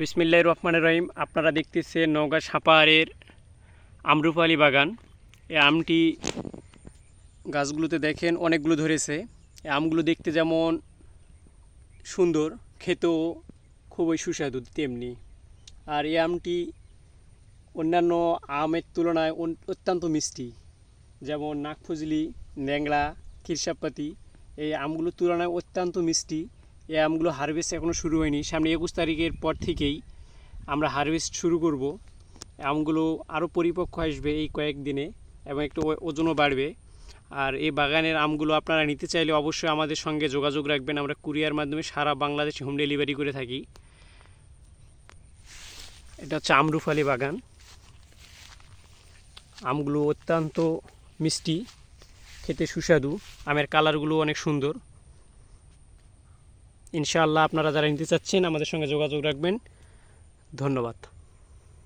বিসমিল্লাহ রহমান রহিম, আপনারা দেখতেছে নওগাঁ সাপাহারের আমরুপালি বাগান। এই আমটি গাছগুলোতে দেখেন অনেকগুলো ধরেছে। আমগুলো দেখতে যেমন সুন্দর, খেতেও খুবই সুস্বাদু তেমনি। আর এই আমটি অন্যান্য আমের তুলনায় অত্যন্ত মিষ্টি। যেমন নাগফজলি ন্যাংলা কিরসাপাতি এই আমগুলোর তুলনায় অত্যন্ত মিষ্টি। এই আমগুলো হারভেস্ট এখনও শুরু হয়নি। সামনে একুশ তারিখের পর থেকেই আমরা হারভেস্ট শুরু করব। আমগুলো আরও পরিপক্ক আসবে এই কয়েকদিনে এবং একটু ওজনও বাড়বে। আর এই বাগানের আমগুলো আপনারা নিতে চাইলে অবশ্যই আমাদের সঙ্গে যোগাযোগ রাখবেন। আমরা কুরিয়ার মাধ্যমে সারা বাংলাদেশে হোম ডেলিভারি করে থাকি। এটা হচ্ছে আমরুফালি বাগান। আমগুলো অত্যন্ত মিষ্টি, খেতে সুস্বাদু। আমের কালারগুলো অনেক সুন্দর। ইনশাআল্লাহ আপনারা যারা নিতে চাচ্ছেন আমাদের সঙ্গে যোগাযোগ রাখবেন। ধন্যবাদ।